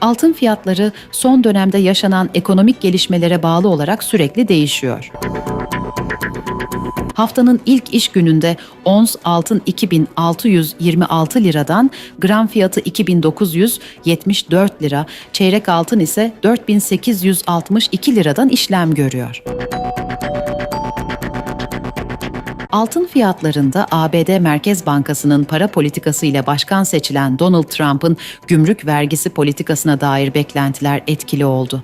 Altın fiyatları son dönemde yaşanan ekonomik gelişmelere bağlı olarak sürekli değişiyor. Haftanın ilk iş gününde ons altın 2626 liradan, gram fiyatı 2974 lira, çeyrek altın ise 4862 liradan işlem görüyor. Altın fiyatlarında ABD Merkez Bankası'nın para politikası ile başkan seçilen Donald Trump'ın gümrük vergisi politikasına dair beklentiler etkili oldu.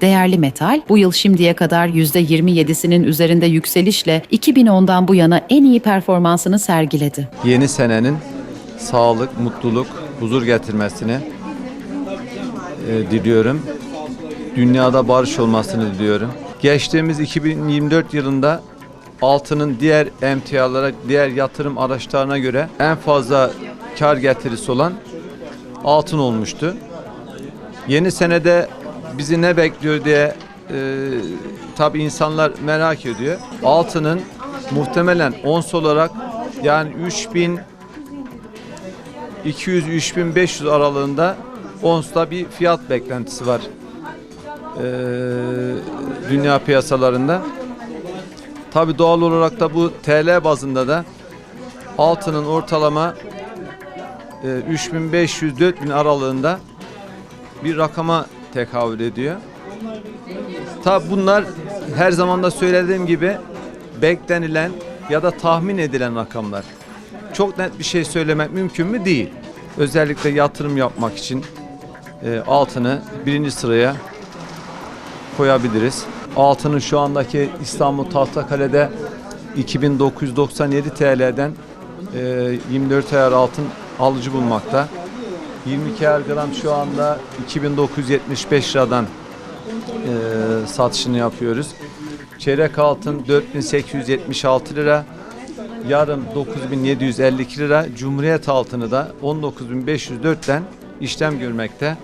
Değerli metal bu yıl şimdiye kadar %27'sinin üzerinde yükselişle 2010'dan bu yana en iyi performansını sergiledi. yeni senenin sağlık, mutluluk, huzur getirmesini e, diliyorum. Dünyada barış olmasını diliyorum. Geçtiğimiz 2024 yılında altının diğer emtialara, diğer yatırım araçlarına göre en fazla kar getirisi olan altın olmuştu. Yeni senede bizi ne bekliyor diye e, tabi insanlar merak ediyor. Altının muhtemelen ons olarak yani 3000 200-3500 aralığında onsta bir fiyat beklentisi var ee, dünya piyasalarında. Tabi doğal olarak da bu TL bazında da altının ortalama e, 3500-4000 aralığında bir rakama tekabül ediyor. Tabi bunlar her zaman da söylediğim gibi beklenilen ya da tahmin edilen rakamlar çok net bir şey söylemek mümkün mü? Değil. Özellikle yatırım yapmak için e, altını birinci sıraya koyabiliriz. Altının şu andaki İstanbul Tahtakale'de 2997 TL'den e, 24 ayar altın alıcı bulmakta. 22 ayar gram şu anda 2975 liradan e, satışını yapıyoruz. Çeyrek altın 4876 lira. Yarım 9752 lira. Cumhuriyet altını da 19504'ten işlem görmekte.